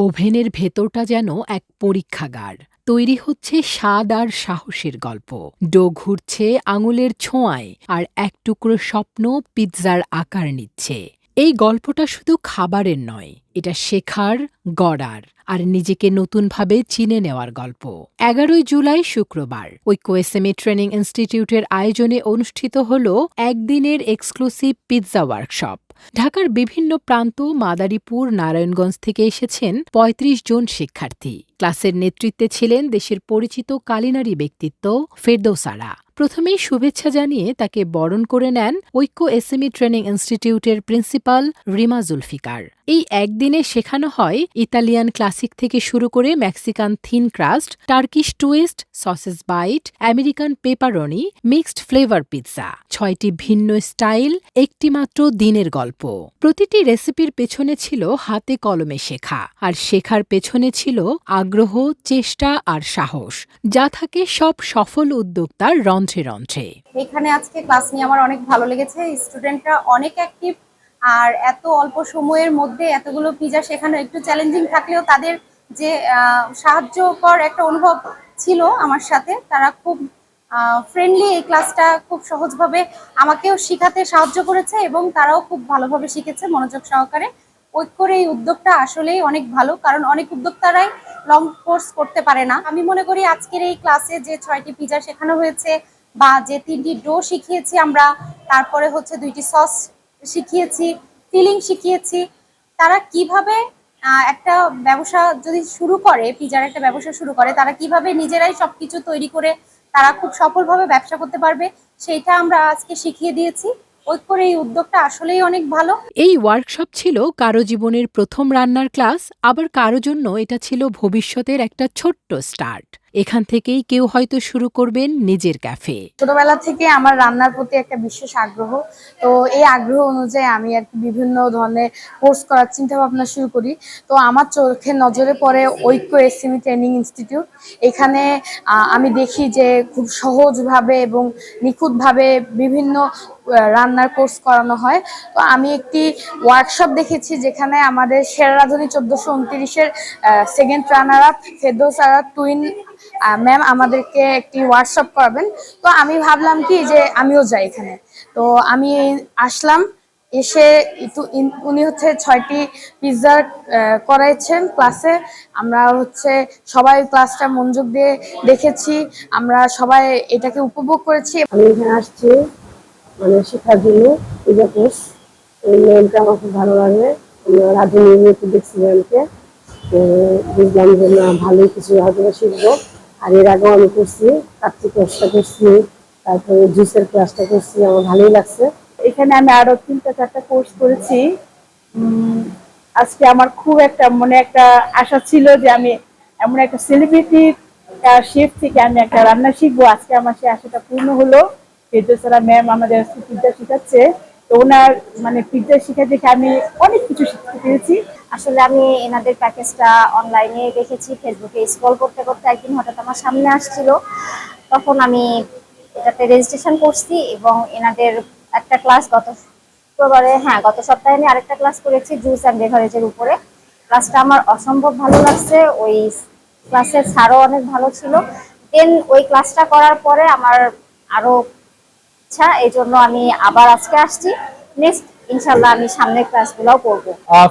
ওভেনের ভেতরটা যেন এক পরীক্ষাগার। তৈরি হচ্ছে স্বাদ আর সাহসের গল্প। ডো ঘুরছে আঙুলের ছোঁয়ায় আর এক টুকরো স্বপ্ন পিৎজার আকার নিচ্ছে। এই গল্পটা শুধু খাবারের নয় এটা শেখার গড়ার আর নিজেকে নতুনভাবে চিনে নেওয়ার গল্প। এগারোই জুলাই শুক্রবার ঐক্য এসএমএ ট্রেনিং ইনস্টিটিউটের আয়োজনে অনুষ্ঠিত হল একদিনের এক্সক্লুসিভ পিৎজা ওয়ার্কশপ। ঢাকার বিভিন্ন প্রান্ত মাদারীপুর, নারায়ণগঞ্জ থেকে এসেছেন ৩৫ জন শিক্ষার্থী। ক্লাসের নেতৃত্বে ছিলেন দেশের পরিচিত কালিনারি ব্যক্তিত্ব ফেরদৌসারা। প্রথমেই শুভেচ্ছা জানিয়ে তাকে বরণ করে নেন ঐক্য এসএমই ট্রেনিং ইনস্টিটিউটের প্রিন্সিপাল রিমা জুলফিকার। এই একদিনে শেখানো হয় ইতালিয়ান ক্লাসিক থেকে শুরু করে Mexican thin crust, Turkish twist, sausage bite, American pepperoni, mixed flavour pizza. ছয়টি ভিন্ন স্টাইল একটিমাত্র দিনের গল্প। প্রতিটি রেসিপির পেছনে ছিল হাতে কলমে শেখা, আর শেখার পেছনে ছিল আগ্রহ, চেষ্টা আর সাহস, যা থাকে সব সফল উদ্যোক্তার রন্ধ্রে রন্ধ্রে। এখানে আজকে ক্লাস নিয়ে আমার অনেক ভালো লেগেছে। স্টুডেন্টরা অনেক অ্যাক্টিভ আর এত অল্প সময়ের মধ্যে এতগুলো পিজা শেখানো একটু চ্যালেঞ্জিং থাকলেও তাদের যে সাহায্যকর একটা অনুভব ছিল আমার সাথে, তারা খুব ফ্রেন্ডলি এই ক্লাসটা খুব সহজভাবে আমাকেও শেখাতে সাহায্য করেছে এবং তারাও খুব ভালোভাবে শিখেছে মনোযোগ সহকারে। ঐক্যর এই উদ্যোগটা আসলেই অনেক ভালো, কারণ অনেক উদ্যোক্তারাই লং কোর্স করতে পারে না। আমি মনে করি আজকের এই ক্লাসে যে ছয়টি পিজা শেখানো হয়েছে বা যে তিনটি ডো শিখিয়েছি আমরা, তারপরে হচ্ছে দুইটি সস শিখিয়েছি ফিলিং শিখিয়েছি, তারা কীভাবে একটা ব্যবসা যদি শুরু করে পিজার একটা ব্যবসা শুরু করে, তারা কীভাবে নিজেরাই সবকিছু তৈরি করে তারা খুব সফলভাবে ব্যবসা করতে পারবে, সেইটা আমরা আজকে শিখিয়ে দিয়েছি। ঐক্যর এই উদ্যোগটা আসলেই অনেক ভালো। এই ওয়ার্কশপ ছিল কারও জীবনের প্রথম রান্নার ক্লাস আবার কারও জন্য এটা ছিল ভবিষ্যতের একটা ছোট্ট স্টার্ট এখান থেকেই কেউ হয়তো শুরু করবেন নিজের ক্যাফে। ছোটবেলা থেকে আমার রান্নার প্রতি একটা বিশেষ আগ্রহ। তো এই আগ্রহ অনুযায়ী আমি আর কি বিভিন্ন ধরনের কোর্স করার চিন্তা ভাবনা শুরু করি। তো আমার চোখে নজরে পড়ে ঐক্য এসএমই ট্রেনিং ইনস্টিটিউট। এখানে আমি দেখি যে খুব সহজভাবে এবং নিখুঁতভাবে বিভিন্ন রান্নার কোর্স করানো হয়। তো আমি একটি ওয়ার্কশপ দেখেছি যেখানে আমাদের সেরা রাধুনী চোদ্দশো উনত্রিশের সেকেন্ড রানার আপ ফেরদৌসারা টুইন ম্যাম আমাদেরকে একটি ওয়ার্কশপ করাবেন। তো আমি ভাবলাম কি যে আমিও যাই এখানে। তো আমি আসলাম, এসে উনি হচ্ছে ছয়টি পিৎজা করাইছেন ক্লাসে আমরা হচ্ছে সবাই ক্লাসটা মনোযোগ দিয়ে দেখেছি। আমরা সবাই এটাকে উপভোগ করেছি। আমি এখানে আসছি। মানে শেখার জন্য পূজা কোর্স এই ম্যামটা আমার খুব ভালো লাগে রাধুনী মেয়েকে দেখছি ম্যামকে বুঝলাম যে, না, ভালোই কিছু হয়তো শিখব। আর এর আগেও আমি করছি কার্তিক কোর্সটা করছি, তারপরে জুসের ক্লাসটা করছি, আমার ভালোই লাগছে। এখানে আমি আরও তিনটা, চারটা কোর্স করেছি। আজকে আমার খুব একটা, মনে একটা আশা ছিল যে আমি এমন একটা সেলিব্রিটি শেফ থেকে আমি একটা রান্না শিখব। আজকে আমার সেই আশাটা পূর্ণ হলো। ফেরদৌসারা ম্যাম আমাদের পিৎজা শেখাচ্ছে, তো ওনার মানে পিৎজা শেখা দেখে আমি অনেক কিছু শিখতে পেরেছি। আসলে আমি এনাদের প্যাকেজটা অনলাইনে দেখেছি ফেসবুকে স্ক্রল করতে করতে একদিন হঠাৎ আমার সামনে আসছিল। তখন আমি এটাতে রেজিস্ট্রেশন করছি এবং এনাদের একটা ক্লাস গত শুক্রবারে হ্যাঁ গত সপ্তাহে আমি আরেকটা ক্লাস করেছি জুস অ্যান্ড বেভারেজের উপরে। ক্লাসটা আমার অসম্ভব ভালো লাগছে, ওই ক্লাসের স্যারও অনেক ভালো ছিল। দেন ওই ক্লাসটা করার পরে আমার আরও ইচ্ছা এই জন্য আমি আবার আজকে আসছি। নেক্সট ইনশাল্লাহ আমি সামনের ক্লাসগুলোও করব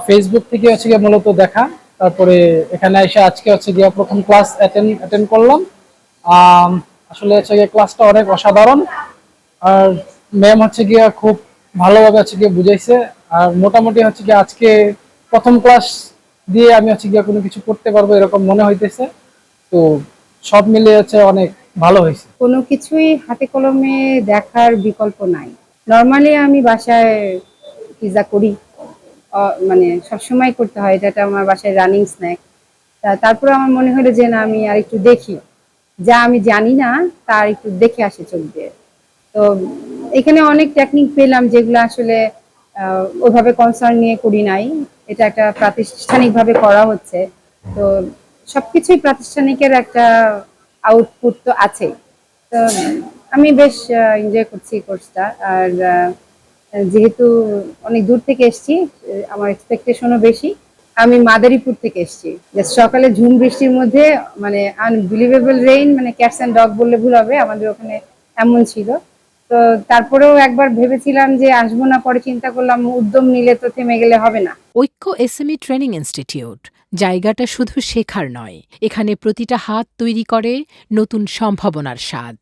ফেসবুক থেকে হচ্ছে গিয়ে মূলত দেখা, তারপরে এখানে এসে আজকে হচ্ছে গিয়ে প্রথম ক্লাস অ্যাটেন্ড করলাম। আসলে হচ্ছে গিয়ে ক্লাসটা অনেক অসাধারণ। আর ম্যাম হচ্ছে গিয়ে খুব ভালোভাবে হচ্ছে গিয়ে বুঝাইছে। আর মোটামুটি হচ্ছে গিয়ে আজকে প্রথম ক্লাস দিয়ে আমি হচ্ছে গিয়ে কোনো কিছু করতে পারব এরকম মনে হইতেছে। তো সব মিলিয়ে হচ্ছে অনেক ভালো হয়েছে? কোনো কিছুই হাতে কলমে দেখার বিকল্প নাই। নর্মালি আমি বাসায় পিৎজা করি। মানে সবসময় করতে হয় এটা আমার বাসায় রানিং স্ন্যাক তারপরে আমার মনে হলো যে না আমি আর একটু দেখি। যা আমি জানি না তার একটু দেখে আসে চোখ দিয়ে। তো এখানে অনেক টেকনিক পেলাম যেগুলো আসলে আহ, ওইভাবে কনসার্ন নিয়ে করি নাই। এটা একটা প্রাতিষ্ঠানিকভাবে করা হচ্ছে। তো সবকিছুই প্রাতিষ্ঠানিকের একটা আউটপুট তো আছেই। তো আমি বেশ এনজয় করছি কোর্সটা আর যেহেতু অনেক দূর থেকে এসেছি আমার এক্সপেকটেশনও বেশি। আমি মাদারীপুর থেকে এসেছি। Just সকালে ঝুম বৃষ্টির মধ্যে মানে আনবিলিভেবল রেইন মানে ক্যাটস অ্যান্ড ডগ বললে ভুল হবে, আমাদের ওখানে এমন ছিল। তো তারপরেও একবার ভেবেছিলাম যে আসব না, পরে চিন্তা করলাম, উদ্যম নিলে তো থেমে গেলে হবে না। ঐক্য এস এসএমই ট্রেনিং ইনস্টিটিউট জায়গাটা শুধু শেখার নয় এখানে প্রতিটা হাত তৈরি করে নতুন সম্ভাবনার স্বাদ।